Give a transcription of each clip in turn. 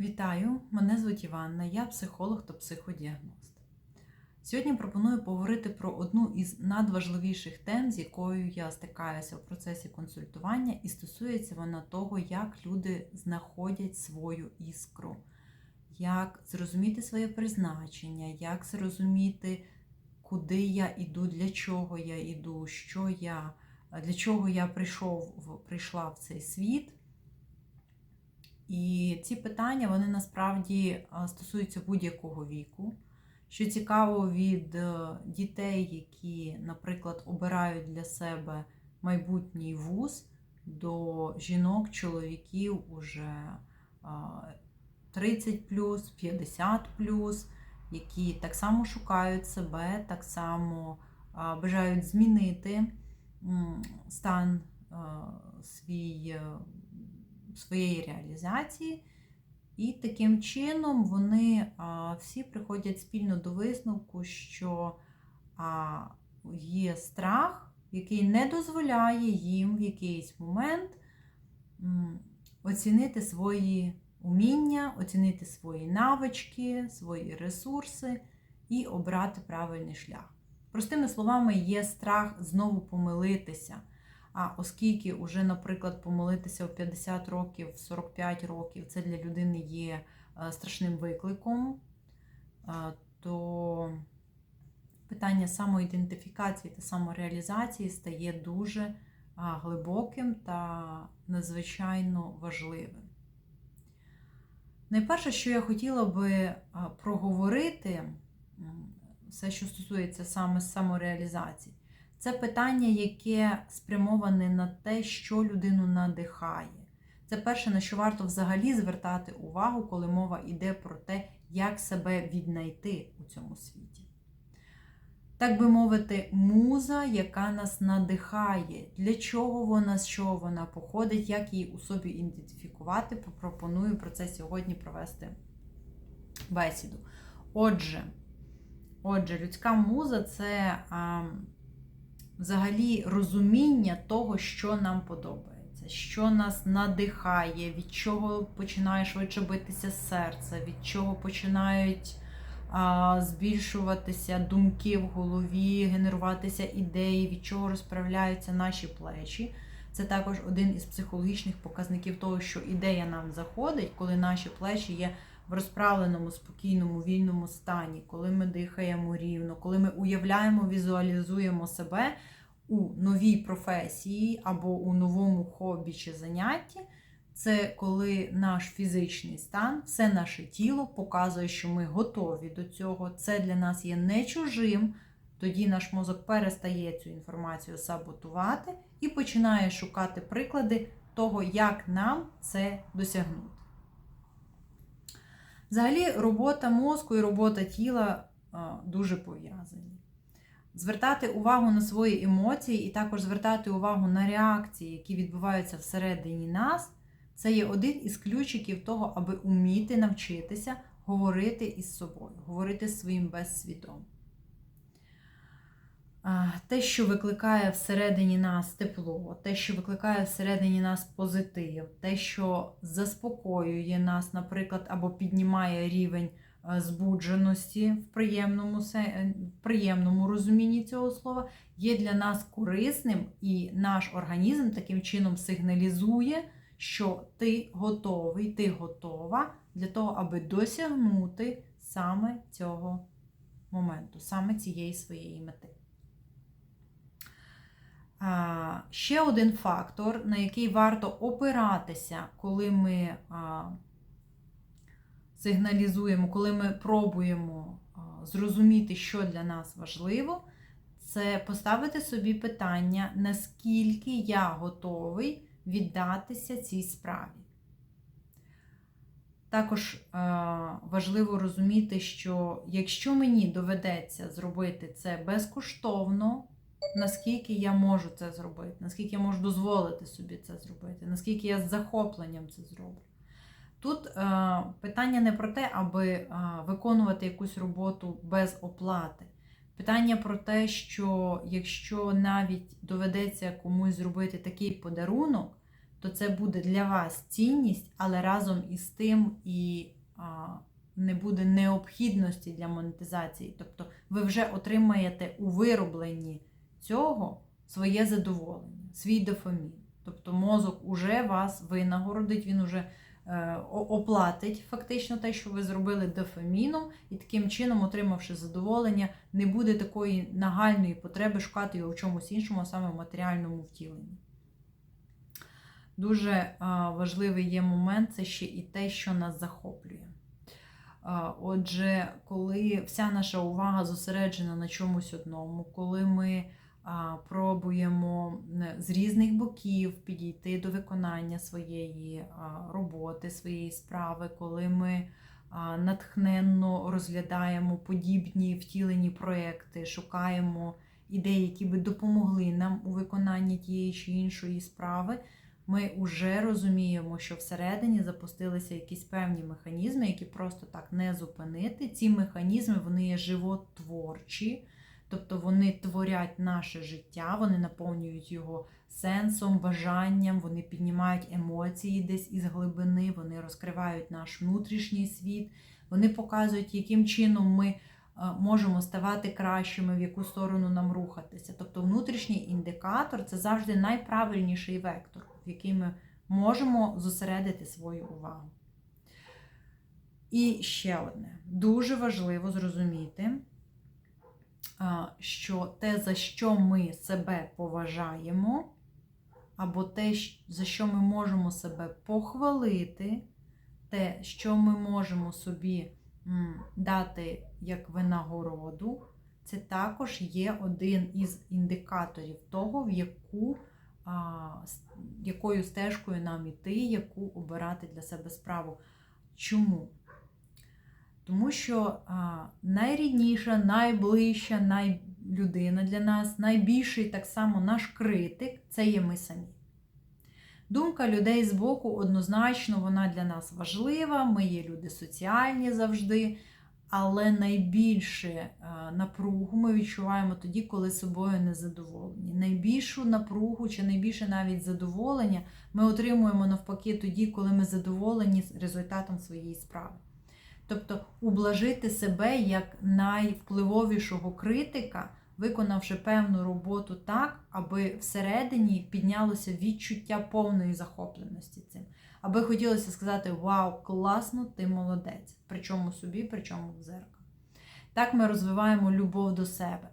Вітаю! Мене звуть Іванна, я психолог та психодіагност. Сьогодні пропоную поговорити про одну із надважливіших тем, з якою я стикаюся в процесі консультування, і стосується вона того, як люди знаходять свою іскру, як зрозуміти своє призначення, як зрозуміти, куди я іду, для чого я іду, що я, для чого я прийшов, прийшла в цей світ. І ці питання вони насправді стосуються будь-якого віку. Що цікаво від е, дітей, які, наприклад, обирають для себе майбутній вуз, до жінок, чоловіків уже а, 30 50 які так само шукають себе, так само бажають змінити стан свій. Своєї реалізації. І таким чином вони всі приходять спільно до висновку, що є страх, який не дозволяє їм в якийсь момент оцінити свої уміння, оцінити свої навички, свої ресурси і обрати правильний шлях. Простими словами, є страх знову помилитися. А оскільки вже, наприклад, помолитися у 50 років, в 45 років, це для людини є е, страшним викликом, е, то питання самоідентифікації та самореалізації стає дуже глибоким та надзвичайно важливим. Найперше, що я хотіла би проговорити, все, що стосується саме самореалізації, це питання, яке спрямоване на те, що людину надихає. Це перше, на що варто взагалі звертати увагу, коли мова йде про те, як себе віднайти у цьому світі. Так би мовити, муза, яка нас надихає, для чого вона, з чого вона походить, як її у собі ідентифікувати, пропоную про це сьогодні провести бесіду. Отже, отже, людська муза це. Взагалі розуміння того, що нам подобається, що нас надихає, від чого починає швидше битися серце, від чого починають а, збільшуватися думки в голові, генеруватися ідеї, від чого розправляються наші плечі. Це також один із психологічних показників того, що ідея нам заходить, коли наші плечі є в розправленому, спокійному, вільному стані, коли ми дихаємо рівно, коли ми уявляємо, візуалізуємо себе у новій професії або у новому хобі чи занятті, це коли наш фізичний стан, все наше тіло показує, що ми готові до цього. Це для нас є не чужим. Тоді наш мозок перестає цю інформацію саботувати і починає шукати приклади того, як нам це досягнути. Взагалі, робота мозку і робота тіла дуже пов'язані. Звертати увагу на свої емоції і також звертати увагу на реакції, які відбуваються всередині нас, це є один із ключиків того, аби уміти навчитися говорити із собою, говорити з своїм безсвідомим. Те, що викликає всередині нас тепло, те, що викликає всередині нас позитив, те, що заспокоює нас, наприклад, або піднімає рівень е, збудженості в приємному, е, в приємному розумінні цього слова, є для нас корисним, і наш організм таким чином сигналізує, що ти готовий, ти готова для того, аби досягнути саме цього моменту, саме цієї своєї мети. Ще один фактор, на який варто опиратися, коли ми сигналізуємо, коли ми пробуємо зрозуміти, що для нас важливо, це поставити собі питання, наскільки я готовий віддатися цій справі. Також важливо розуміти, що якщо мені доведеться зробити це безкоштовно, наскільки я можу це зробити, наскільки я можу дозволити собі це зробити, наскільки я з захопленням це зроблю. Тут е, питання не про те, аби е, виконувати якусь роботу без оплати. Питання про те, що якщо навіть доведеться комусь зробити такий подарунок, то це буде для вас цінність, але разом із тим і а, не буде необхідності для монетизації. Тобто ви вже отримаєте у виробленні цього своє задоволення, свій дофамін. Тобто мозок уже вас винагородить, він уже е, оплатить фактично те, що ви зробили дофаміном, і таким чином, отримавши задоволення, не буде такої нагальної потреби шукати його в чомусь іншому, а саме в матеріальному втіленні. Дуже важливий є момент це ще і те, що нас захоплює. Отже, коли вся наша увага зосереджена на чомусь одному, коли ми пробуємо е, з різних боків підійти до виконання своєї роботи, своєї справи, коли ми натхненно розглядаємо подібні втілені проекти, шукаємо ідеї, які би допомогли нам у виконанні тієї чи іншої справи, ми вже розуміємо, що всередині запустилися якісь певні механізми, які просто так не зупинити. Ці механізми вони є животворчі, тобто вони творять наше життя, вони наповнюють його сенсом, бажанням, вони піднімають емоції десь із глибини, вони розкривають наш внутрішній світ, вони показують, яким чином ми е, можемо ставати кращими, в яку сторону нам рухатися. Тобто внутрішній індикатор це завжди найправильніший вектор, в який ми можемо зосередити свою увагу. І ще одне. Дуже важливо зрозуміти, що те, за що ми себе поважаємо, або те, за що ми можемо себе похвалити, те, що ми можемо собі дати як винагороду, це також є один із індикаторів того, в яку, якою стежкою нам іти, яку обирати для себе справу. Чому? Тому що а, найрідніша, найближча най... людина для нас, найбільший так само наш критик це є ми самі. Думка людей з боку однозначно вона для нас важлива. Ми є люди соціальні завжди, але найбільше напругу ми відчуваємо тоді, коли собою незадоволені. Найбільшу напругу чи найбільше навіть задоволення ми отримуємо навпаки тоді, коли ми задоволені результатом своєї справи. Тобто ублажити себе як найвпливовішого критика, виконавши певну роботу так, аби всередині піднялося відчуття повної захопленості цим. Аби хотілося сказати: Вау, класно, ти молодець! Причому собі, причому в зеркало. Так ми розвиваємо любов до себе,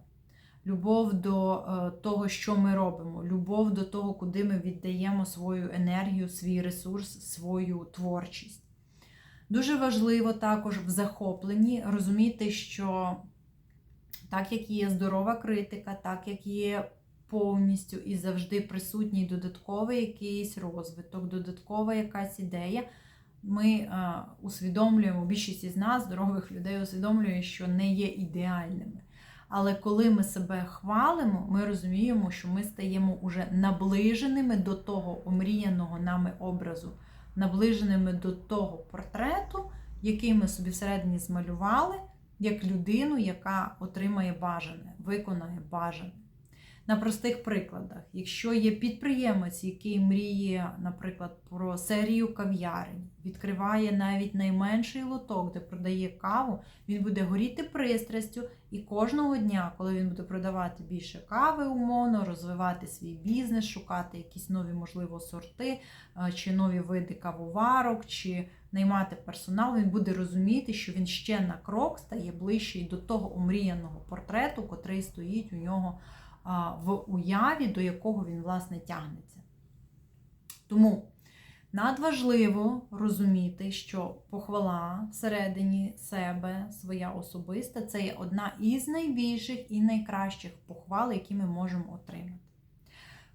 любов до е, того, що ми робимо, любов до того, куди ми віддаємо свою енергію, свій ресурс, свою творчість. Дуже важливо також в захопленні розуміти, що так як є здорова критика, так як є повністю і завжди присутній додатковий якийсь розвиток, додаткова якась ідея, ми а, усвідомлюємо, більшість із нас, здорових людей, усвідомлює, що не є ідеальними. Але коли ми себе хвалимо, ми розуміємо, що ми стаємо уже наближеними до того омріяного нами образу наближеними до того портрету, який ми собі всередині змалювали, як людину, яка отримає бажане, виконає бажане. На простих прикладах, якщо є підприємець, який мріє, наприклад, про серію кав'ярень, відкриває навіть найменший лоток, де продає каву, він буде горіти пристрастю, і кожного дня, коли він буде продавати більше кави, умовно, розвивати свій бізнес, шукати якісь нові, можливо, сорти, чи нові види кавоварок, чи наймати персонал, він буде розуміти, що він ще на крок стає ближчий до того омріяного портрету, котрий стоїть у нього в уяві, до якого він, власне, тягнеться. Тому надважливо розуміти, що похвала всередині себе, своя особиста, це є одна із найбільших і найкращих похвал, які ми можемо отримати.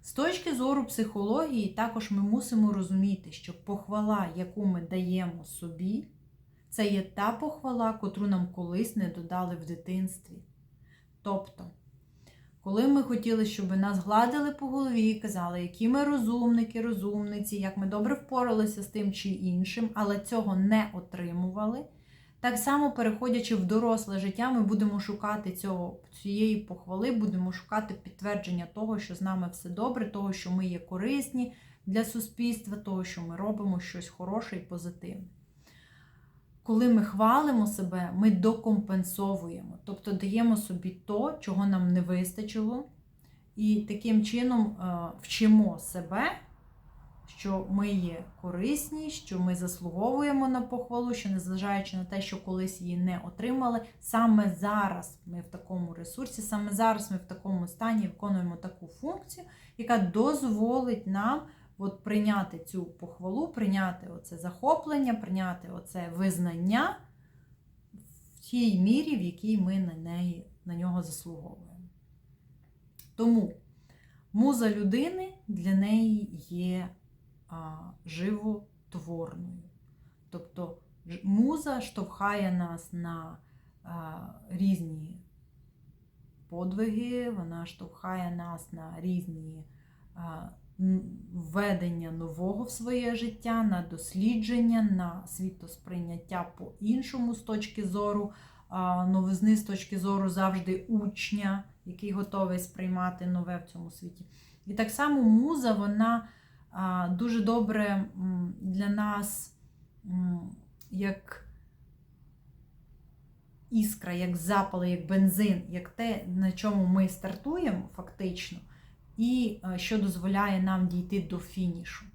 З точки зору психології, також ми мусимо розуміти, що похвала, яку ми даємо собі, це є та похвала, котру нам колись не додали в дитинстві. Тобто, коли ми хотіли, щоб нас гладили по голові і казали, які ми розумники, розумниці, як ми добре впоралися з тим чи іншим, але цього не отримували. Так само, переходячи в доросле життя, ми будемо шукати цього, цієї похвали, будемо шукати підтвердження того, що з нами все добре, того, що ми є корисні, для суспільства, того, що ми робимо щось хороше і позитивне. Коли ми хвалимо себе, ми докомпенсовуємо, тобто даємо собі то, чого нам не вистачило, і таким чином е, вчимо себе, що ми є корисні, що ми заслуговуємо на похвалу, що незважаючи на те, що колись її не отримали, саме зараз ми в такому ресурсі, саме зараз ми в такому стані виконуємо таку функцію, яка дозволить нам от прийняти цю похвалу, прийняти оце захоплення, прийняти оце визнання в тій мірі, в якій ми на, неї, на нього заслуговуємо. Тому муза людини для неї є а, животворною. Тобто муза штовхає нас на а, різні подвиги, вона штовхає нас на різні а, введення нового в своє життя, на дослідження, на світосприйняття по-іншому з точки зору новизни, з точки зору завжди учня, який готовий сприймати нове в цьому світі. І так само муза, вона дуже добре для нас як іскра, як запал, як бензин, як те, на чому ми стартуємо фактично, і е, що дозволяє нам дійти до фінішу.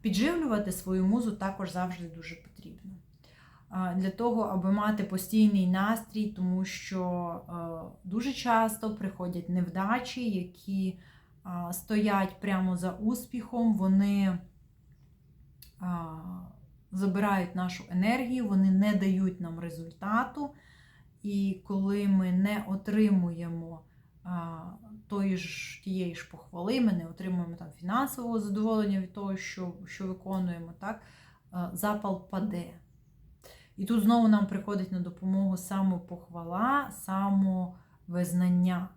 Підживлювати свою музу також завжди дуже потрібно. Для того, аби мати постійний настрій, тому що е, дуже часто приходять невдачі, які стоять прямо за успіхом, вони забирають нашу енергію, вони не дають нам результату. І коли ми не отримуємо тої ж, тієї ж похвали, ми не отримуємо там фінансового задоволення від того, що, що виконуємо, так, запал паде. І тут знову нам приходить на допомогу самопохвала, самовизнання,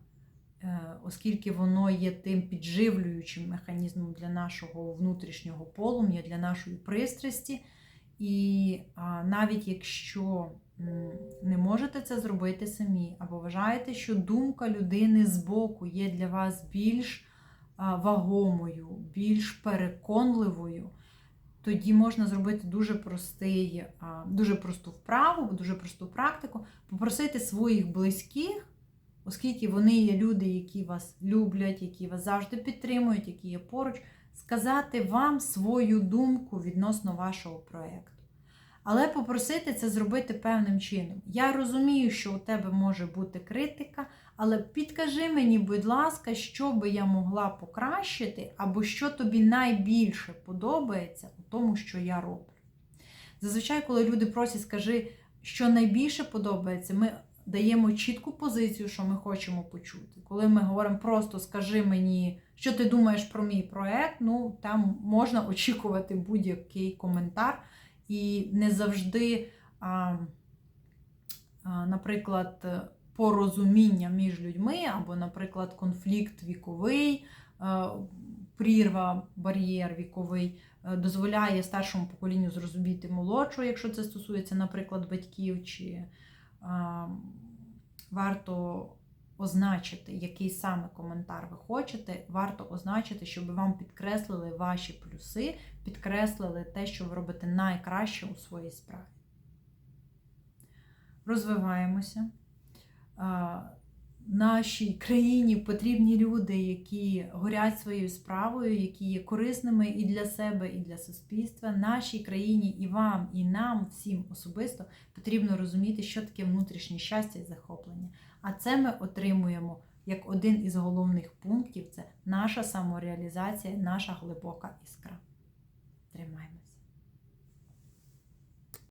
Е, оскільки воно є тим підживлюючим механізмом для нашого внутрішнього полум'я, для нашої пристрасті. І навіть якщо не можете це зробити самі, або вважаєте, що думка людини збоку є для вас більш вагомою, більш переконливою, тоді можна зробити дуже простий, дуже просту вправу, дуже просту практику, попросити своїх близьких, оскільки вони є люди, які вас люблять, які вас завжди підтримують, які є поруч, сказати вам свою думку відносно вашого проєкту. Але попросити це зробити певним чином. Я розумію, що у тебе може бути критика, але підкажи мені, будь ласка, що би я могла покращити, або що тобі найбільше подобається у тому, що я роблю. Зазвичай, коли люди просять, скажи, що найбільше подобається, ми даємо чітку позицію, що ми хочемо почути. Коли ми говоримо просто скажи мені, що ти думаєш про мій проект, ну там можна очікувати будь-який коментар. І не завжди, а, наприклад, порозуміння між людьми, або, наприклад, конфлікт віковий, прірва, бар'єр віковий е, дозволяє старшому поколінню зрозуміти молодшого, якщо це стосується, наприклад, батьків, чи а, варто означити, який саме коментар ви хочете, варто означити, щоб вам підкреслили ваші плюси, підкреслили те, що ви робите найкраще у своїй справі. Розвиваємося. Нашій країні потрібні люди, які горять своєю справою, які є корисними і для себе, і для суспільства. Нашій країні і вам, і нам, всім особисто потрібно розуміти, що таке внутрішнє щастя і захоплення. А це ми отримуємо як один із головних пунктів це наша самореалізація, наша глибока іскра. Тримаємось.